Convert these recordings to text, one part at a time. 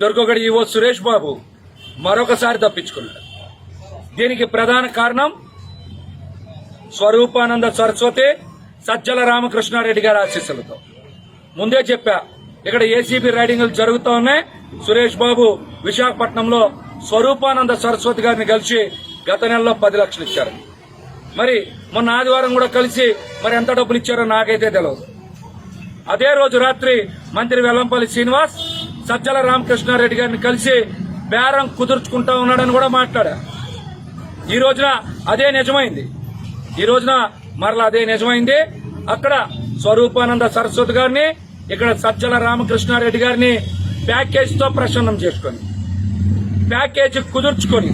దుర్గగడి EO Suresh Babu మరొకసారి తప్పించుకున్నాడు. దీనికి ప్రధాన కారణం స్వరూపానంద సరస్వతి సజ్జల రామకృష్ణారెడ్డి గారి ఆశీస్సులతో. ముందే చెప్పా ఇక్కడ ఏసీబీ రైడింగ్లు జరుగుతూ ఉన్నాయి. సురేష్ బాబు విశాఖపట్నంలో స్వరూపానంద సరస్వతి గారిని కలిసి గత నెలలో పది లక్షలు ఇచ్చారు. మరి మొన్న ఆదివారం కూడా కలిసి మరి ఎంత డబ్బులు ఇచ్చారో నాకైతే తెలియదు అదే రోజు రాత్రి మంత్రి వెల్లంపల్లి శ్రీనివాస్ సజ్జల రామకృష్ణారెడ్డి గారిని కలిసి బేరం కుదుర్చుకుంటా ఉన్నాడని కూడా మాట్లాడారు ఈ రోజున అదే నిజమైంది. ఈ రోజున మరలా అదే నిజమైంది. అక్కడ స్వరూపానంద సరస్వతి గారిని ఇక్కడ సజ్జల రామకృష్ణారెడ్డి గారిని ప్యాకేజ్తో ప్రసన్నం చేసుకొని ప్యాకేజ్ కుదుర్చుకొని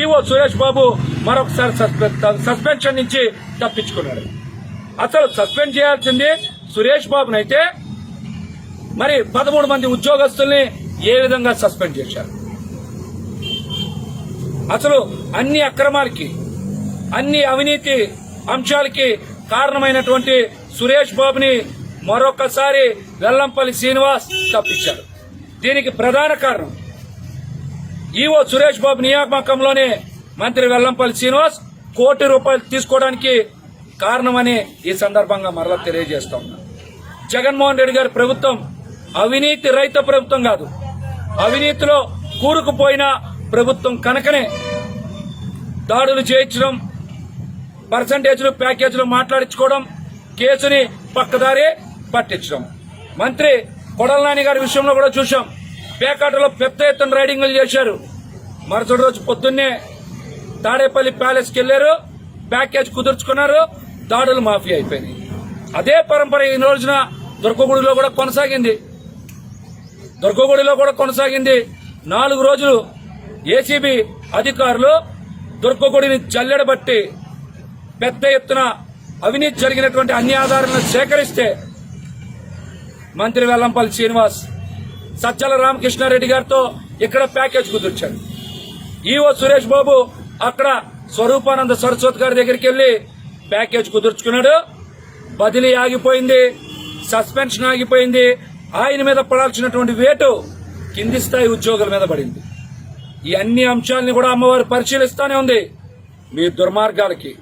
ఈవో సురేష్ బాబు మరొకసారి సస్పెన్షన్ నుంచి తప్పించుకున్నాడు. అసలు సస్పెండ్ చేయాల్సింది సురేష్ బాబునైతే మరి పదమూడు మంది ఉద్యోగస్తుల్ని ఏ విధంగా సస్పెండ్ చేశారు? అసలు అన్ని అక్రమాలకి అన్ని అవినీతి అంశాలకి కారణమైనటువంటి సురేష్ బాబుని మరొకసారి వెల్లంపల్లి శ్రీనివాస్ తప్పించారు. దీనికి ప్రధాన కారణం ఈవో సురేష్ బాబు నియామకంలోనే మంత్రి వెల్లంపల్లి శ్రీనివాస్ కోటి రూపాయలు తీసుకోవడానికి కారణమని ఈ సందర్భంగా మరలా తెలియజేస్తా ఉన్నా. జగన్మోహన్ రెడ్డి గారి ప్రభుత్వం అవినీతి రైత ప్రభుత్వం కాదు. అవినీతిలో కూరుకుపోయిన ప్రభుత్వం కనుకనే దాడులు చేయించడం పర్సంటేజ్లు ప్యాకేజీలు మాట్లాడించుకోవడం కేసుని పక్కదారి పట్టించడం. మంత్రి కొడల నాని గారి విషయంలో కూడా చూశాం. పేకాటలో పెద్ద ఎత్తున రైడింగ్లు చేశారు. మరుసటి రోజు పొద్దున్నే తాడేపల్లి ప్యాలెస్కి వెళ్ళారు ప్యాకేజ్ కుదుర్చుకున్నారు. దాడులు మాఫీ అయిపోయినాయి. అదే పరంపర ఈ రోజున దుర్గగుడిలో కూడా కొనసాగింది. దుర్గగుడిలో కూడా కొనసాగింది. నాలుగు రోజులు ఏసీబీ అధికారులు దుర్గగుడిని జల్లెడబట్టి పెద్ద ఎత్తున అవినీతి జరిగినటువంటి అన్ని ఆధారాలను సేకరిస్తే మంత్రి వెల్లంపల్లి శ్రీనివాస్ సజ్జల రామకృష్ణారెడ్డి గారితో ఇక్కడ ప్యాకేజ్ కుదిర్చాడు. ఈవో సురేష్ బాబు అక్కడ స్వరూపానంద సరస్వతి గారి దగ్గరికి వెళ్ళి ప్యాకేజ్ కుదుర్చుకున్నాడు. బదిలీ ఆగిపోయింది. సస్పెన్షన్ ఆగిపోయింది. ఆయన మీద పడాల్సినటువంటి వేటు కింది స్థాయి ఉద్యోగుల మీద పడింది. ఈ అన్ని అంశాలని కూడా అమ్మవారు పరిశీలిస్తానే ఉంది. మీ దుర్మార్గాలకి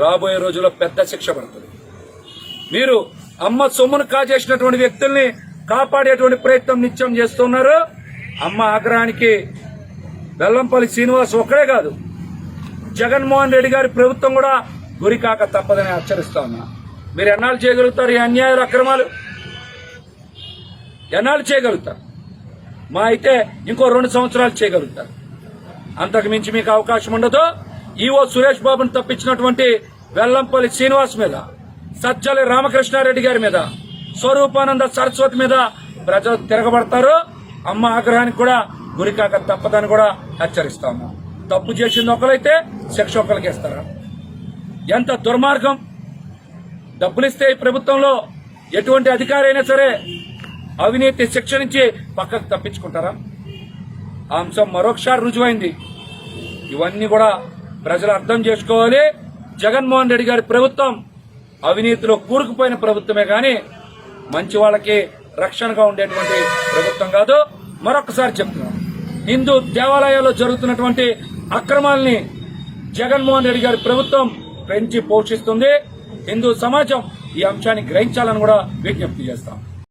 రాబోయే రోజుల్లో పెద్ద శిక్ష పడుతుంది. మీరు అమ్మ సొమ్మును కాజేసినటువంటి వ్యక్తుల్ని కాపాడేటువంటి ప్రయత్నం నిత్యం చేస్తున్నారు. అమ్మ ఆగ్రహానికి వెల్లంపల్లి శ్రీనివాస్ ఒక్కడే కాదు జగన్మోహన్ రెడ్డి గారి ప్రభుత్వం కూడా గురికాక తప్పదని హెచ్చరిస్తా ఉన్నా. మీరు ఎన్నాళ్ళు చేయగలుగుతారు ఈ అన్యాయాలు అక్రమాలు? ఎన్నాళ్ళు చేయగలుగుతారు. మా అయితే ఇంకో రెండు సంవత్సరాలు చేయగలుగుతారు. అంతకు మించి మీకు అవకాశం ఉండదు. ఈవో సురేష్ బాబును తప్పించినటువంటి వెల్లంపల్లి శ్రీనివాస్ మీద సజ్జలి రామకృష్ణారెడ్డి గారి మీద స్వరూపానంద సరస్వతి మీద ప్రజలు తిరగబడతారు. అమ్మ ఆగ్రహానికి కూడా గురికాక తప్పదని కూడా హెచ్చరిస్తాము. తప్పు చేసింది ఒకరైతే శిక్ష ఒకరికి ఇస్తారా? ఎంత దుర్మార్గం. డబ్బులిస్తే ఈ ప్రభుత్వంలో ఎటువంటి అధికారైనా సరే అవినీతి శిక్ష నుంచి పక్కకు తప్పించుకుంటారా? ఆ అంశం మరొకసారి రుజువైంది. ఇవన్నీ కూడా ప్రజలు అర్థం చేసుకోవాలి. జగన్మోహన్ రెడ్డి గారి ప్రభుత్వం అవినీతిలో కూరుకుపోయిన ప్రభుత్వమే కానీ మంచి వాళ్ళకి రక్షణగా ఉండేటువంటి ప్రభుత్వం కాదు. మరొకసారి చెప్తున్నాం హిందూ దేవాలయాల్లో జరుగుతున్నటువంటి అక్రమాల్ని జగన్మోహన్ రెడ్డి గారి ప్రభుత్వం పెంచి పోషిస్తుంది. హిందూ సమాజం ఈ అంశాన్ని గ్రహించాలని కూడా విజ్ఞప్తి చేస్తాం.